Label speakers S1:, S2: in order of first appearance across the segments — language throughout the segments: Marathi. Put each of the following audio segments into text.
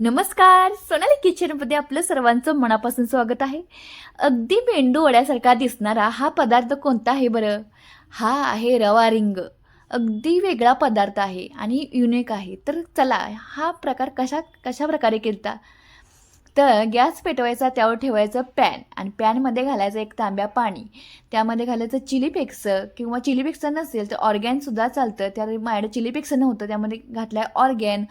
S1: नमस्कार सोनाली किचनमध्ये आपलं सर्वांचं मनापासून स्वागत आहे. अगदी मेंदू वड्यासारखा दिसणारा हा पदार्थ कोणता आहे बरं? हा आहे रवा रिंग. अगदी वेगळा पदार्थ आहे आणि युनिक आहे. तर चला हा प्रकार कशा कशा प्रकारे केलता? तर गॅस पेटवायचा त्यावर ठेवायचं पॅन आणि पॅनमध्ये घालायचं एक तांब्या पाणी. त्यामध्ये घालायचं चिली फ्लेक्स किंवा चिली फ्लेक्स नसेल तर ऑर्गॅनसुद्धा चालतं. त्या माझ्याकडे चिली फ्लेक्स नव्हतं त्यामध्ये घातलं आहे ऑर्गॅन.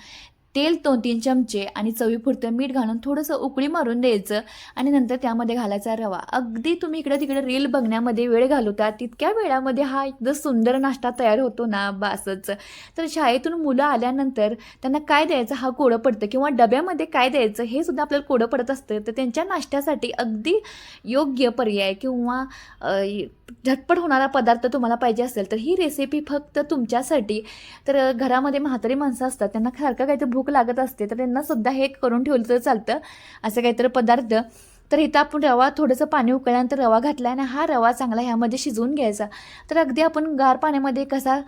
S1: तेल दोन तीन चमचे आणि चवीपुरतं मीठ घालून थोडंसं उकळी मारून द्यायचं आणि नंतर त्यामध्ये घालायचा रवा. अगदी तुम्ही इकडे तिकडे रील बघण्यामध्ये वेळ घालवता तितक्या वेळामध्ये हा एकदम सुंदर नाश्ता तयार होतो ना बासच. तर शाळेतून मुलं आल्यानंतर त्यांना काय द्यायचं? हा कोडं पडतं किंवा डब्यामध्ये काय द्यायचं? हे सुद्धा आपल्याला कोडं पडत असतं. तर त्यांच्या नाश्त्यासाठी अगदी योग्य पर्याय किंवा झटपट होणारा पदार्थ तुम्हाला पाहिजे असेल तर ही रेसिपी फक्त तुमच्यासाठी. तर घरामध्ये म्हातारी माणसं असतात त्यांना सारखं काहीतरी भूक भूक लागत असते तर त्यांना सुद्धा हे करून ठेवलं तर चालतं. असं काहीतरी पदार्थ. तर इथं आपण रवा थोडंसं पाणी उकळल्यानंतर रवा घातला आणि हा रवा चांगला ह्यामध्ये शिजवून घ्यायचा. तर अगदी आपण गार पाण्यामध्ये कसा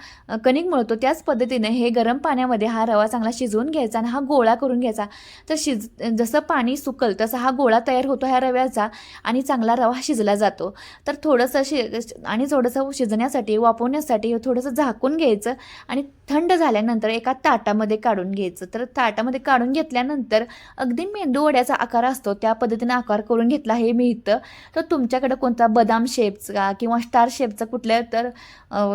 S1: कणिक मळतो त्याच पद्धतीने हे गरम पाण्यामध्ये हा रवा चांगला शिजवून घ्यायचा आणि हा गोळा करून घ्यायचा. तर शिज जसं पाणी सुकल तसा हा गोळा तयार होतो ह्या रव्याचा आणि चांगला रवा शिजला जातो. तर थोडंसं शि आणि थोडंसं शिजण्यासाठी वापवण्यासाठी थोडंसं झाकून घ्यायचं आणि थंड झाल्यानंतर एका ताटामध्ये काढून घ्यायचं. तर ताटामध्ये काढून घेतल्यानंतर अगदी मेंदू वड्याचा आकार असतो त्या पद्धतीने आकार करून करून घेतला आहे मी इथं. तर तुमच्याकडं कोणता बदाम शेपचा किंवा स्टार शेपचा कुठल्या तर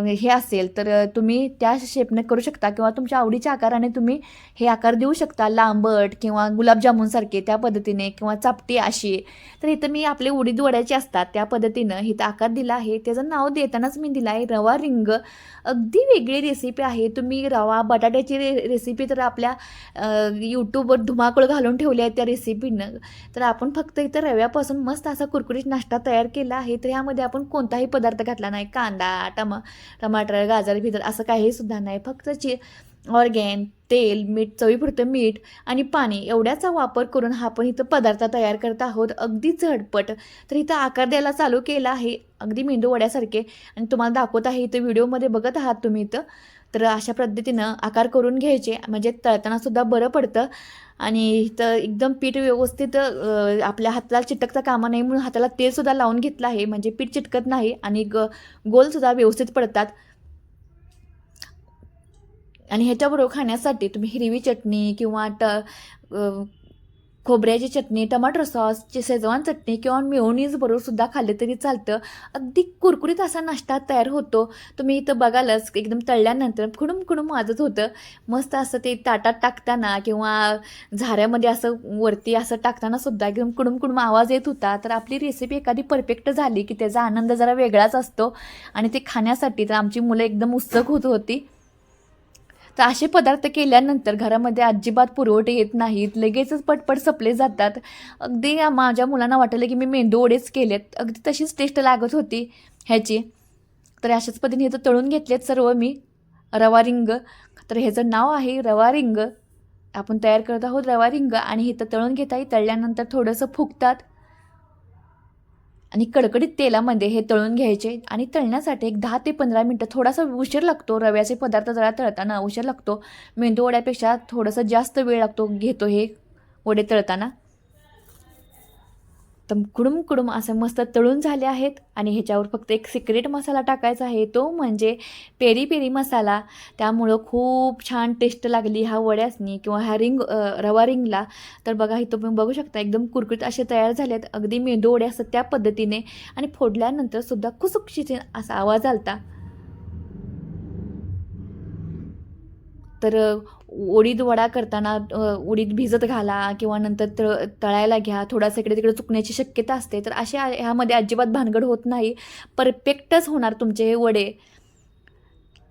S1: हे असेल तर तुम्ही त्या शेपने करू शकता किंवा तुमच्या आवडीच्या आकाराने तुम्ही हे आकार देऊ शकता. लांबट किंवा गुलाबजामुनसारखे त्या पद्धतीने किंवा चापटी अशी. तर इथं मी आपले उडीद वड्याचे असतात त्या पद्धतीनं इथं आकार दिला आहे. त्याचं नाव देतानाच मी दिला आहे रवा रिंग. अगदी वेगळी रेसिपी आहे. तुम्ही रवा बटाट्याची रे रेसिपी तर आपल्या यूट्यूबवर धुमाकूळ घालून ठेवली आहे त्या रेसिपीनं तर आपण फक्त इथं रव्यापासून मस्त असा कुरकुरीत नाश्ता तयार केला आहे तर यामध्ये आपण कोणताही पदार्थ घातला नाही. कांदा टमा टमाटर गाजर भिजर असं काही सुद्धा नाही. फक्त ची ऑर्गॅन तेल मीठ चवीपुरतं मीठ आणि पाणी एवढ्याचा वापर करून हा आपण इथं पदार्थ तयार करत आहोत. अगदी झटपट. तर इथं आकार द्यायला चालू केला आहे. अगदी मेंदू वड्यासारखे. आणि तुम्हाला दाखवत आहे इथं व्हिडिओमध्ये बघत आहात तुम्ही इथं. तर अशा पद्धतीनं आकार करून घ्यायचे. म्हणजे तळतानासुद्धा बरं पडतं. आणि इथं एकदम पीठ व्यवस्थित आपल्या हाताला चिटकता कामा नाही म्हणून हाताला तेलसुद्धा लावून घेतलं आहे. म्हणजे पीठ चिटकत नाही आणि ग गोलसुद्धा व्यवस्थित पडतात. आणि ह्याच्याबरोबर खाण्यासाठी तुम्ही हिरवी चटणी किंवा ट खोबऱ्याची चटणी टमाटर सॉस शेजवान चटणी किंवा मेयोनीज बरोबर सुद्धा खाल्ले तरी चालतं. अगदी कुरकुरीत असा नाश्ता तयार होतो. तुम्ही इथं बघालच एकदम तळल्यानंतर खुडूम खुडूम वाजत होतं. मस्त असं ते ताटात टाकताना किंवा झाऱ्यामध्ये असं वरती असं टाकताना सुद्धा एकदम कुडूम कुडूम आवाज येत होता. तर आपली रेसिपी एखादी परफेक्ट झाली की त्याचा आनंद जरा वेगळाच असतो. आणि ते खाण्यासाठी तर आमची मुलं एकदम उत्सुक होत होती. तर असे पदार्थ केल्यानंतर घरामध्ये अजिबात पुरवठे येत नाहीत. लगेचच पटपट सपले जातात. अगदी माझ्या मुलांना वाटलं की मी मेंदू वडेच केलेत. अगदी तशीच टेस्ट लागत होती ह्याची. तर अशाच पद्धतीने इथं तळून घेतलेत सर्व मी. रवा रिंग तर ह्याचं नाव आहे रवा रिंग आपण तयार करत आहोत रवा रिंग आणि इथं तळून घेत आहे तळल्यानंतर थोडंसं फुगतात. आणि कडकडीत तेलामध्ये हे तळून घ्यायचे आणि तळण्यासाठी एक दहा ते पंधरा मिनटं थोडासा उशीर लागतो. रव्याचे पदार्थ जरा तळताना उशीर लागतो. मेंदू वड्यापेक्षा थोडंसं जास्त वेळ लागतो घेतो हे वडे तळताना. तर कुडुम कुडुम असं मस्त तळून झाले आहेत आणि ह्याच्यावर फक्त एक सिक्रेट मसाला टाकायचा आहे. तो म्हणजे पेरी पेरी मसाला. त्यामुळं खूप छान टेस्ट लागली ह्या वड्यासनी किंवा ह्या रिंग रवा रिंगला. तर बघा इथं तुम्ही बघू शकता एकदम कुरकुरीत असे तयार झाले आहेत अगदी मेंदू वडे असतात त्या पद्धतीने. आणि फोडल्यानंतर सुद्धा खुसुक्षित असा आवाज आलता. तर उडीद वडा करताना उडीद भिजत घाला किंवा नंतर तळ तळायला घ्या. थोडासा इकडे तिकडे चुकण्याची शक्यता असते. तर अशा ह्यामध्ये अजिबात भानगड होत नाही. परफेक्टच होणार तुमचे हे वडे.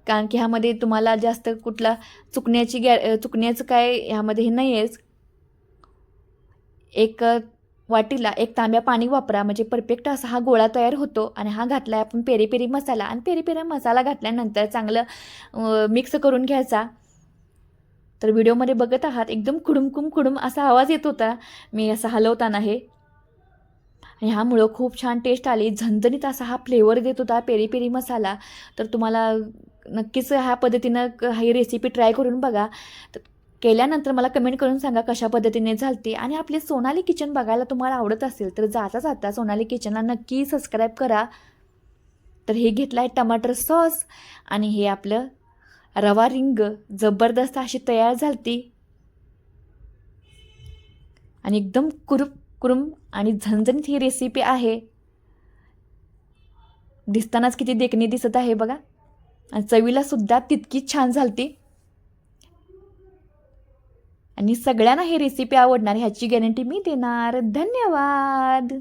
S1: कारण की ह्यामध्ये तुम्हाला जास्त कुठला चुकण्याची गॅ चुकण्याचं काय ह्यामध्ये हे नाही आहेच एक वाटीला एक तांब्या पाणी वापरा. म्हणजे परफेक्ट असा हा गोळा तयार होतो आणि हा घातला आहे आपण पेरी पेरी मसाला. आणि पेरी पेरी मसाला घातल्यानंतर चांगलं मिक्स करून घ्यायचा. तर व्हिडिओमध्ये बघत आहात एकदम खुडुमकुम खुडुम असा आवाज येत होता. मी असं हलवताना हे. आणि ह्यामुळं खूप छान टेस्ट आली. झणझणीत असा हा फ्लेवर देत होता पेरी पेरी मसाला. तर तुम्हाला नक्कीच ह्या पद्धतीनं क- ही रेसिपी ट्राय करून बघा. तर केल्यानंतर मला कमेंट करून सांगा कशा पद्धतीने झालती. आणि आपले सोनाली किचन बघायला तुम्हाला आवडत असेल तर जाता जाता सोनाली किचनला नक्की सबस्क्राईब करा. तर हे घेतलं आहे टमाटर सॉस आणि हे आपलं रवा रिंग जबरदस्त अशी तयार झालती. आणि एकदम कुरुप कुरुम आणि झणझणीत ही रेसिपी आहे. दिसतानाच किती देखणी दिसत आहे बघा. आणि चवीला सुद्धा तितकीच छान झालती. आणि सगळ्यांना ही रेसिपी आवडणार ह्याची गॅरंटी मी देणार. धन्यवाद!